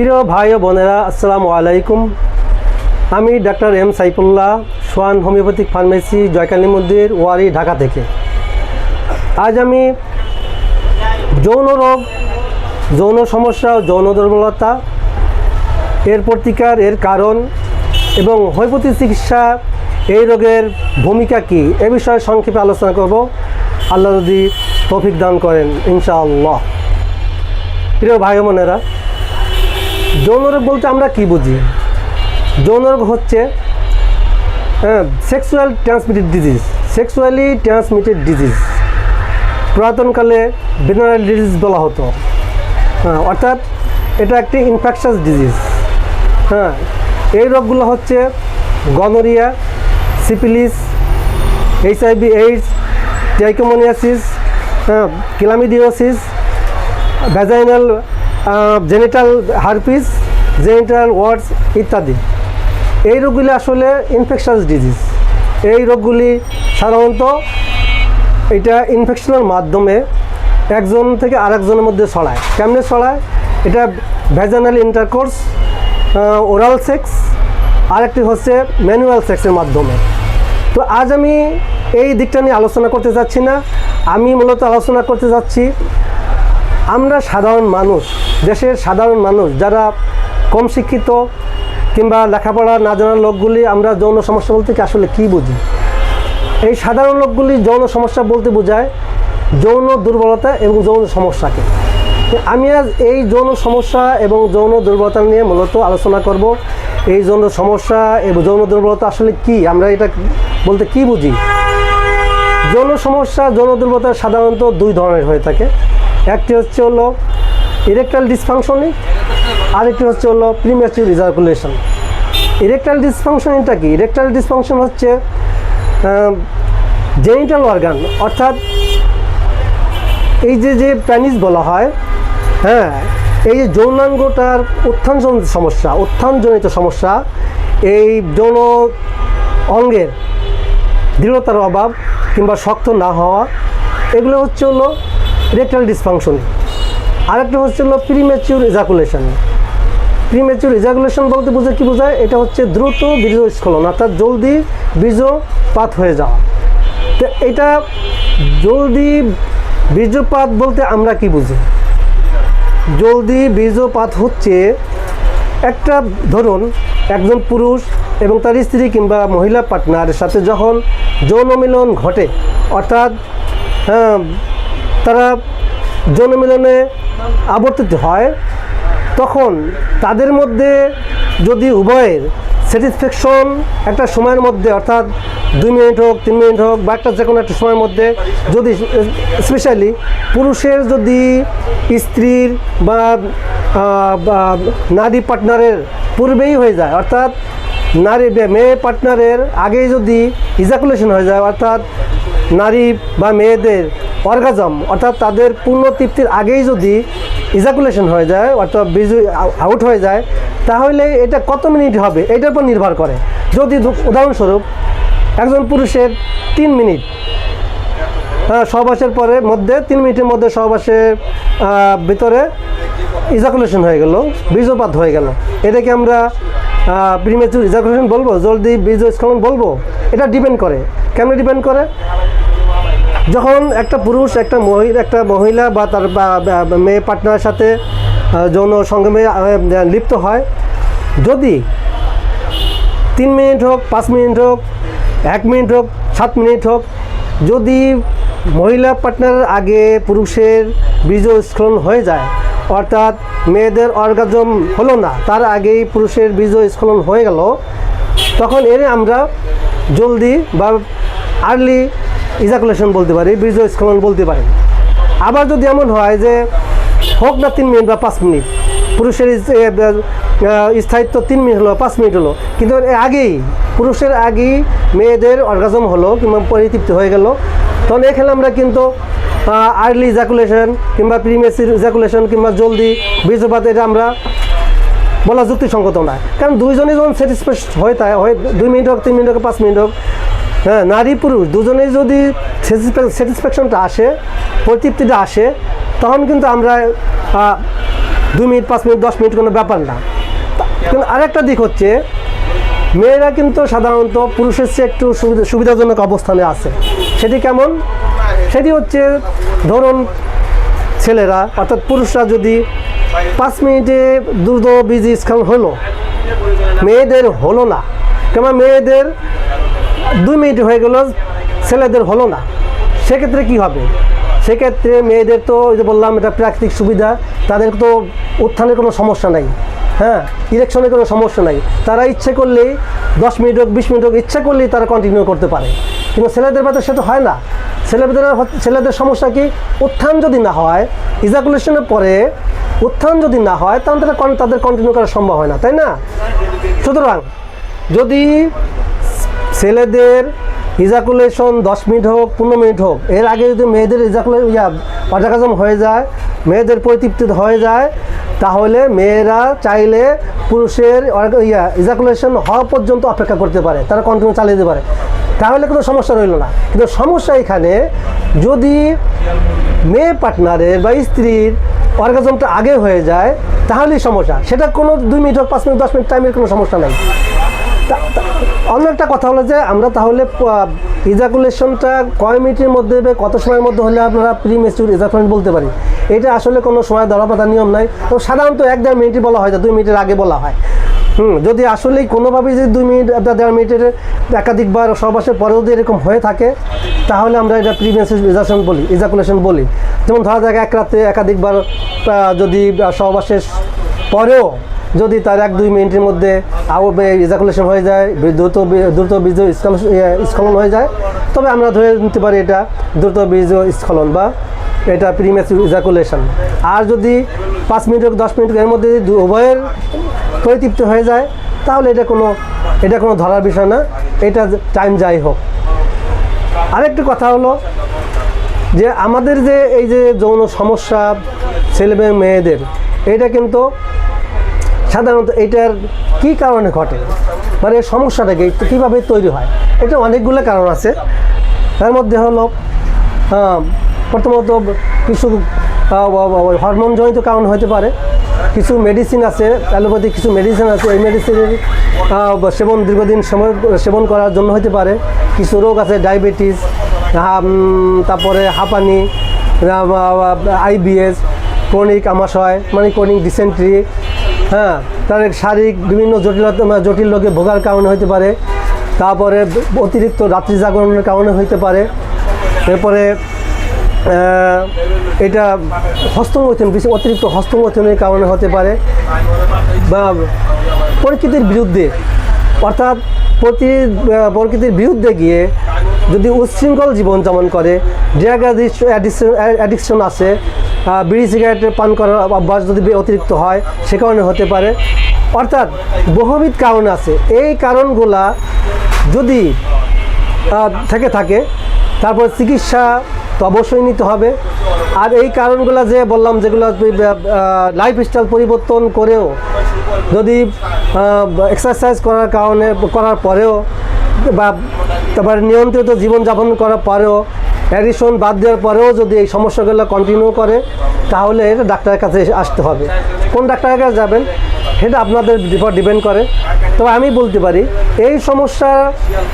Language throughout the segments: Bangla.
প্রিয় ভাই ও বোনেরা, আসসালামু আলাইকুম। আমি doctor M Saifullah, Swan homeopathic pharmacy Joykali Mandir Wari, Dhaka থেকে। আজ আমি যৌন রোগ, যৌন সমস্যা ও যৌন দুর্বলতা, এর প্রতিকার, এর কারণ এবং হোমিওপ্যাথি চিকিৎসা, এই রোগের ভূমিকা কী, এ বিষয়ে সংক্ষেপে আলোচনা করব। আল্লাহ যদি তৌফিক দান করেন, ইনশাআল্লাহ। প্রিয় ভাই বোনেরা যৌন রোগ বলতে আমরা কি বুঝি? যৌন রোগ হচ্ছে হ্যাঁ sexual transmitted disease sexually transmitted disease পুরাতনকালে venereal disease বলা হতো। হ্যাঁ অর্থাৎ এটা একটি ইনফেকশাস ডিজিজ হ্যাঁ এই রোগগুলো হচ্ছে gonorrhoea syphilis HIV AIDS trichomoniasis হ্যাঁ chlamydiosis vaginal genital herpes genital warts ইত্যাদি। এই রোগগুলি আসলে ইনফেকশাস ডিজিজ এই রোগগুলি সাধারণত এটা ইনফেকশনের মাধ্যমে একজন থেকে আরেকজনের মধ্যে ছড়ায়। কেমনে ছড়ায়? এটা ভ্যাজানাল ইন্টারকোর্স ওরাল সেক্স আরেকটি হচ্ছে ম্যানুয়াল সেক্সের মাধ্যমে। তো আজ আমি এই দিকটা নিয়ে আলোচনা করতে যাচ্ছি না। আমি মূলত আলোচনা করতে যাচ্ছি আমরা সাধারণ মানুষ, দেশের সাধারণ মানুষ, যারা কম শিক্ষিত কিংবা লেখাপড়া না জানার লোকগুলি আমরা যৌন সমস্যা বলতে কি আসলে কী বুঝি? এই সাধারণ লোকগুলি যৌন সমস্যা বলতে বোঝায় যৌন দুর্বলতা এবং যৌন সমস্যাকে। আমি আজ এই যৌন সমস্যা এবং যৌন দুর্বলতা নিয়ে মূলত আলোচনা করব। এই যৌন সমস্যা এবং যৌন দুর্বলতা আসলে কি? আমরা এটা বলতে কি বুঝি? যৌন সমস্যা, যৌন দুর্বলতা সাধারণত দুই ধরনের হয়ে থাকে। একটি হচ্ছে হলো ইরেকটাল ডিসফাংশনিং আরেকটি হচ্ছে হলো প্রিমেচুর রিজার্কুলেশন ইরেকটাল ডিসফাংশনিংটা কি? ইরেকটাল ডিসফাংশন হচ্ছে জেনিটাল অর্গান অর্থাৎ এই যে যে প্যানিস বলা হয় হ্যাঁ এই যে যৌনাঙ্গটার উত্থানজনিত সমস্যা উত্থানজনিত সমস্যা, এই যৌন অঙ্গের দৃঢ়তার অভাব কিংবা শক্ত না হওয়া, এগুলো হচ্ছে হলো রেকটাল ডিসফাংশন। আরেকটা হচ্ছে হলো প্রিমেচিউর ইজাকুলেশন প্রিমেচিউর ইজাকুলেশন বলতে বোঝায় কী বোঝায়? এটা হচ্ছে দ্রুত বীর্যস্খলন অর্থাৎ জলদি বীর্যপাত হয়ে যাওয়া। তো এটা জলদি বীর্যপাত বলতে আমরা কি বুঝি? জলদি বীর্যপাত হচ্ছে একটা, ধরুন, একজন পুরুষ এবং তার স্ত্রী কিংবা মহিলা পার্টনারের সাথে যখন যৌন মিলন ঘটে, অর্থাৎ হ্যাঁ তারা যৌন মিলনে আবর্তিত হয়, তখন তাদের মধ্যে যদি উভয়ের স্যাটিসফ্যাকশন একটা সময়ের মধ্যে, অর্থাৎ দুই মিনিট হোক, তিন মিনিট হোক, বা একটা যে কোনো একটা সময়ের মধ্যে যদি স্পেশালি পুরুষের যদি স্ত্রীর বা নারী পার্টনারের পূর্বেই হয়ে যায়, অর্থাৎ নারী মেয়ে পার্টনারের আগেই যদি ইজাকুলেশন হয়ে যায়, অর্থাৎ নারী বা মেয়েদের অর্গাজম, অর্থাৎ তাদের পূর্ণ তৃপ্তির আগেই যদি ইজাকুলেশন হয়ে যায়, অর্থাৎ বীজ আউট হয়ে যায়, তাহলে এটা কত মিনিট হবে? এটার উপর নির্ভর করে। যদি উদাহরণস্বরূপ, একজন পুরুষের তিন মিনিট হ্যাঁ সহবাসের পরে মধ্যে, তিন মিনিটের মধ্যে সহবাসের ভিতরে ইজাকুলেশন হয়ে গেল, বীজপাত হয়ে গেল। এটাকে আমরা প্রিমেচুর ইজাকুলেশন বলব? জলদি বীজ স্খলন বলব? এটা ডিপেন্ড করে। কেমন ডিপেন্ড করে? যখন একটা পুরুষ, একটা মহিলা একটা মহিলা বা তার মেয়ে পার্টনারের সাথে যৌন সঙ্গমে লিপ্ত হয়, যদি তিন মিনিট হোক, পাঁচ মিনিট হোক, এক মিনিট হোক, সাত মিনিট হোক, যদি মহিলা পার্টনারের আগে পুরুষের বীজস্খলন হয়ে যায়, অর্থাৎ মেয়েদের অর্গাজম হলো না, তার আগেই পুরুষের বীজস্খলন হয়ে গেল, তখন এর আমরা জলদি বা আর্লি ইজাকুলেশন বলতে পারি বীজস্খলন বলতে পারি। আবার যদি এমন হয় যে হোক না তিন মিনিট বা পাঁচ মিনিট, পুরুষের স্থায়িত্ব তিন মিনিট হলো, পাঁচ মিনিট হলো, কিন্তু আগেই, পুরুষের আগেই মেয়েদের অর্গাজম হলো কিংবা পরিতৃপ্তি হয়ে গেল। তখন এখানে আমরা কিন্তু আর্লি ইজাকুলেশন কিংবা প্রিমেসির ইজাকুলেশন কিংবা জলদি বীজপাত এটা আমরা বলা যুক্তিসঙ্গত নয়। কারণ দুইজনে যখন স্যাটিসফাইড হয়ে তাই, হয় দুই মিনিট হোক, তিন মিনিট হোক, পাঁচ মিনিট হোক হ্যাঁ নারী পুরুষ দুজনেই যদি স্যাটিসফ্যাকশনটা আসে, পরিতৃপ্তিটা আসে, তখন কিন্তু আমরা দুই মিনিট, পাঁচ মিনিট, দশ মিনিট কোনো ব্যাপার না। কিন্তু আরেকটা দিক হচ্ছে, মেয়েরা কিন্তু সাধারণত পুরুষের চেয়ে একটু সুবিধা, সুবিধাজনক অবস্থানে আছে। সেটি কেমন? সেটি হচ্ছে, ধরুন, ছেলেরা, অর্থাৎ পুরুষরা যদি পাঁচ মিনিটে দ্রুত বিজি স্কাল হলো, মেয়েদের হলো না। কেমন মেয়েদের দুই মিনিট হয়ে গেল, ছেলেদের হলো না। সেক্ষেত্রে কি হবে? সেক্ষেত্রে মেয়েদের তো ওই যে বললাম, এটা প্রাকৃতিক সুবিধা, তাদের তো উত্থানের কোনো সমস্যা নাই। হ্যাঁ ইলেকশনের কোনো সমস্যা নাই। তারা ইচ্ছে করলেই দশ মিনিট হোক, বিশ মিনিট হোক, ইচ্ছে করলেই তারা কন্টিনিউ করতে পারে। কিন্তু ছেলেদের ব্যাপারে তো হয় না। ছেলেদের ছেলেদের সমস্যা কি? উত্থান যদি না হয় ইজাকুলেশনের পরে উত্থান যদি না হয়, তাহলে তারা তাদের কন্টিনিউ করা সম্ভব হয় না, তাই না? সুতরাং যদি ছেলেদের ইজাকুলেশন দশ মিনিট হোক, পনেরো মিনিট হোক, এর আগে যদি মেয়েদের ইজাকুলে ইয়া অর্জাকাজম হয়ে যায়, মেয়েদের পরিতৃপ্তি হয়ে যায়, তাহলে মেয়েরা চাইলে পুরুষের ইয়া ইজাকুলেশন হওয়া পর্যন্ত অপেক্ষা করতে পারে, তারা কন্টিনিউ চালিয়ে দিতে পারে। তাহলে কোনো সমস্যা রইল না। কিন্তু সমস্যা এখানে, যদি মেয়ে পার্টনারের বা স্ত্রীর অর্গাজমটা আগে হয়ে যায়, তাহলেই সমস্যা। সেটা কোনো দুই মিনিট হোক, পাঁচ মিনিট, দশ মিনিট, টাইমের কোনো সমস্যা নাই। অন্য একটা কথা হলো যে আমরা তাহলে ইজাকুলেশনটা কয় মিনিটের মধ্যে কত সময়ের মধ্যে হলে আপনারা প্রি মেচুর ইজাকুলেশন বলতে পারি? এটা আসলে কোনো সময় ধরা পাতা নিয়ম নাই। তো সাধারণত এক দেড় মিনিটই বলা হয়, দুই মিনিটের আগে বলা হয়। হুম, যদি আসলেই কোনোভাবেই যদি দুই মিনিট দেড় মিনিটের একাধিকবার সহবাসের পরেও যদি এরকম হয়ে থাকে, তাহলে আমরা এটা প্রিভিয়াস ইজাকুলেশন বলি ইজাকুলেশন বলি। যেমন ধরা যাক, এক রাতে একাধিকবার যদি সহবাসের পরেও যদি তার এক দুই মিনিটের মধ্যে ইজাকুলেশন হয়ে যায় দ্রুত দ্রুত বীজ স্খলন ইয়ে, হয়ে যায় তবে আমরা ধরে নিতে পারি এটা দ্রুত বীজ স্খলন বা এটা প্রিমেস ইজাকুলেশন আর যদি পাঁচ মিনিট হোক দশ মিনিট এর মধ্যে যদি উভয়ের পরিতৃপ্ত হয়ে যায় তাহলে এটা কোনো এটা কোনো ধরার বিষয় না এটা টাইম যাই হোক। আরেকটি কথা হলো যে আমাদের যে এই যে যৌন সমস্যা ছেলেমেয়ে মেয়েদের এটা কিন্তু সাধারণত এটার কি কারণে ঘটে? মানে সমস্যাটাকে কীভাবে তৈরি হয়? এটা অনেকগুলো কারণ আছে। তার মধ্যে হলো প্রথমত কিছু হরমোনজনিত কারণ হতে পারে। কিছু মেডিসিন আছে অ্যালোপ্যাথিক কিছু মেডিসিন আছে। এই মেডিসিনের সেবন দীর্ঘদিন সময়, সেবন করার জন্য হতে পারে। কিছু রোগ আছে ডায়াবেটিস তারপরে হাঁপানি আইবিএস ক্রনিক আমাশয় মানে ক্রনিক ডিসেন্ট্রি হ্যাঁ তার শারীরিক বিভিন্ন জটিলতা মানে জটিল রোগে ভোগার কারণে হতে পারে। তারপরে অতিরিক্ত রাত্রি জাগরণের কারণে হতে পারে। এরপরে এটা হস্তমৈথুন বেশি অতিরিক্ত হস্তমৈথুনের কারণে হতে পারে বা প্রকৃতির বিরুদ্ধে। অর্থাৎ প্রতি প্রকৃতির বিরুদ্ধে গিয়ে যদি উচ্ছৃঙ্খল জীবনযাপন করে ড্রাগ অ্যাডিকশন আছে বিড়ি সিগারেটের পান করার অভ্যাস যদি অতিরিক্ত হয়, সে কারণে হতে পারে। অর্থাৎ বহুবিধ কারণ আছে। এই কারণগুলা যদি থেকে থাকে, তারপর চিকিৎসা তো অবশ্যই নিতে হবে। আর এই কারণগুলো যে বললাম, যেগুলো লাইফ স্টাইল পরিবর্তন করেও যদি এক্সারসাইজ করার কারণে, করার পরেও বা, তারপরে নিয়ন্ত্রিত জীবনযাপন করার পরেও অ্যাডিশন বাদ দেওয়ার পরেও যদি এই সমস্যাগুলো কন্টিনিউ করে, তাহলে ডাক্তারের কাছে আসতে হবে। কোন ডাক্তারের কাছে যাবেন, সেটা আপনাদের উপর ডিপেন্ড করে। তবে আমি বলতে পারি, এই সমস্যা,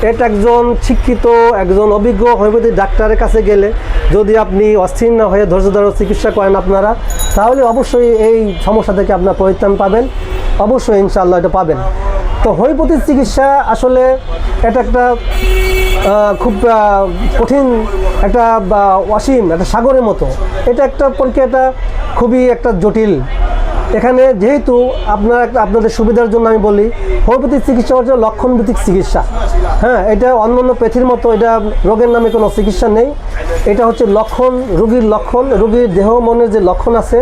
এটা একজন শিক্ষিত, একজন অভিজ্ঞ হোমিওপ্যাথি ডাক্তারের কাছে গেলে যদি আপনি অস্থির না হয়ে ধৈর্য ধরে চিকিৎসা করেন আপনারা, তাহলে অবশ্যই এই সমস্যা থেকে আপনার পরিত্রাণ পাবেন। অবশ্যই ইনশাআল্লাহ এটা পাবেন। তো হোমিওপ্যাথির চিকিৎসা আসলে এটা একটা খুব কঠিন একটা অসীম, একটা সাগরের মতো। এটা একটা পরীক্ষা, এটা খুবই একটা জটিল। এখানে যেহেতু আপনার আপনাদের সুবিধার জন্য আমি বলি, হোমিওপ্যাথিক চিকিৎসা হচ্ছে লক্ষণভিত্তিক চিকিৎসা। হ্যাঁ এটা অন্য অন্য প্যাথির মতো এটা রোগের নামে কোনো চিকিৎসা নেই। এটা হচ্ছে লক্ষণ, রোগীর লক্ষণ, রোগীর দেহ মনের যে লক্ষণ আছে,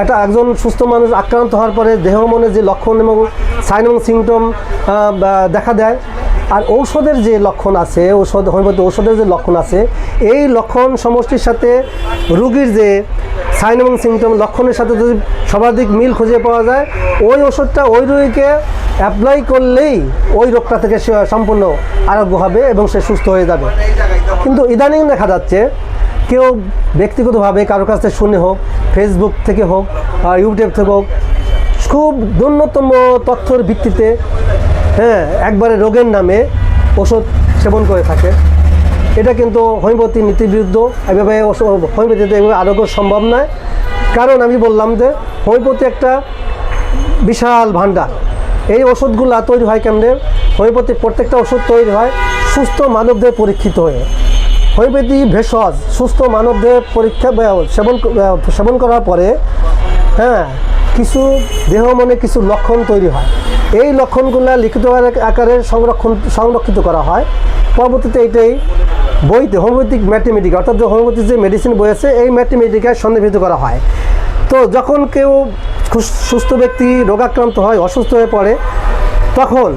একটা একজন সুস্থ মানুষ আক্রান্ত হওয়ার পরে দেহ মনের যে লক্ষণ এবং সাইন এবং সিমটম দেখা দেয় আর ঔষধের যে লক্ষণ আছে, ঔষধ হোমিওপ্যাথি ঔষধের যে লক্ষণ আছে, এই লক্ষণ সমষ্টির সাথে রুগীর যে সাইন এবং সিমটম লক্ষণের সাথে যদি সর্বাধিক মিল খুঁজে পাওয়া যায়, ওই ওষুধটা ওই রোগীকে অ্যাপ্লাই করলেই ওই রোগটা থেকে সে সম্পূর্ণ আরোগ্য হবে এবং সে সুস্থ হয়ে যাবে। কিন্তু ইদানিং দেখা যাচ্ছে, কেউ ব্যক্তিগতভাবে কারোর কাছ থেকে শুনে হোক ফেসবুক থেকে হোক ইউটিউব থেকে হোক, খুব ন্যূনতম তথ্যর ভিত্তিতে হ্যাঁ একবারে রোগের নামে ওষুধ সেবন করে থাকে। এটা কিন্তু হোমিওপ্যাথি নীতির বিরুদ্ধ এভাবে হোমিওপ্যাথিতে এভাবে আরোগ্য সম্ভব নয়। কারণ আমি বললাম যে হোমিওপ্যাথি একটা বিশাল ভাণ্ডার। এই ওষুধগুলো তৈরি হয় কেমনে? হোমিওপ্যাথি প্রত্যেকটা ওষুধ তৈরি হয় সুস্থ মানবদের পরীক্ষিত হয়ে। হোমিওপ্যাথি ভেষজ সুস্থ মানবদের পরীক্ষা সেবন সেবন করার পরে হ্যাঁ কিছু দেহ মনে কিছু লক্ষণ তৈরি হয়। এই লক্ষণগুলো লিখিত আকারে- সংরক্ষণ সংরক্ষিত করা হয়। পরবর্তীতে এটাই বইতে, হোমিওপ্যাথিক ম্যাথমেটিক অর্থাৎ যে হোমিওপ্যাথিক যে মেডিসিন বই আছে, এই ম্যাথমেটিকায় সন্নিবেশিত করা হয়। তো যখন কেউ সুস্থ ব্যক্তি রোগাক্রান্ত হয়, অসুস্থ হয়ে পড়ে, তখন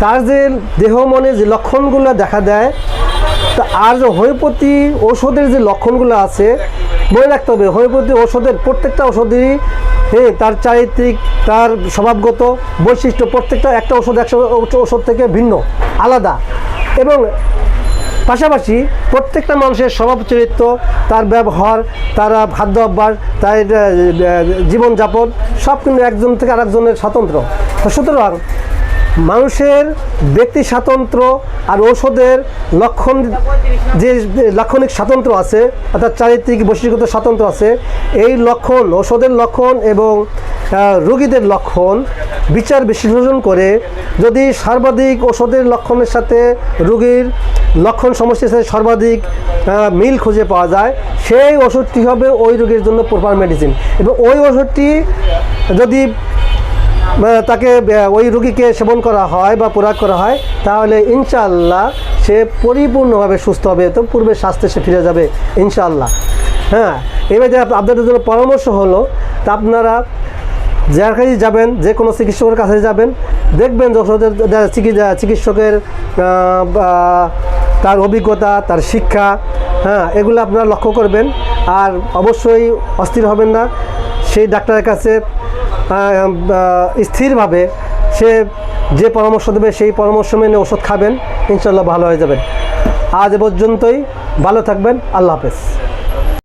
তার যে দেহ মনে যে লক্ষণগুলো দেখা দেয়, তা আর যে হোমিওপ্যাথি ঔষধের যে লক্ষণগুলো আছে মনে রাখতে হবে। হোমিওপ্যাথি ওষুধের প্রত্যেকটা ওষুধেরই হ্যাঁ তার চারিত্রিক, তার স্বভাবগত বৈশিষ্ট্য প্রত্যেকটা একটা ওষুধ একশো ওষুধ থেকে ভিন্ন, আলাদা। এবং পাশাপাশি প্রত্যেকটা মানুষের স্বভাব চরিত্র, তার ব্যবহার, তার খাদ্য অভ্যাস, তার জীবনযাপন, সব কিন্তু একজন থেকে আরেকজনের স্বতন্ত্র। সুতরাং মানুষের ব্যক্তি স্বাতন্ত্র আর ঔষধের লক্ষণ যে লাক্ষণিক স্বাতন্ত্র আছে, অর্থাৎ চারিত্রিক বৈশিষ্ট্যগত স্বাতন্ত্র আছে, এই লক্ষণ, ঔষধের লক্ষণ এবং রোগীদের লক্ষণ বিচার বিশ্লেষণ করে যদি সর্বাধিক ওষুধের লক্ষণের সাথে রোগীর লক্ষণ সমস্যার সাথে সর্বাধিক মিল খুঁজে পাওয়া যায়, সেই ওষুধটি হবে ওই রোগীর জন্য প্রপার মেডিসিন এবং ওই ওষুধটি যদি তাকে ওই রোগীকে সেবন করা হয় বা প্রয়োগ করা হয়, তাহলে ইনশাআল্লাহ সে পরিপূর্ণভাবে সুস্থ হবে, তো পূর্বে স্বাস্থ্যে সে ফিরে যাবে, ইনশাআল্লাহ। হ্যাঁ এবার যে আপনাদের জন্য পরামর্শ হলো, তা আপনারা যার কাছে যাবেন, যে কোনো চিকিৎসকের কাছে যাবেন, দেখবেন চিকিৎসকের তার অভিজ্ঞতা, তার শিক্ষা হ্যাঁ এগুলো আপনারা লক্ষ্য করবেন। আর অবশ্যই অস্থির হবেন না। সেই ডাক্তারের কাছে স্থিরভাবে সে যে পরামর্শ দেবে, সেই পরামর্শ মেনে ওষুধ খাবেন ইনশাল্লাহ ভালো হয়ে যাবেন আজ পর্যন্তই, ভালো থাকবেন, আল্লাহ হাফেজ।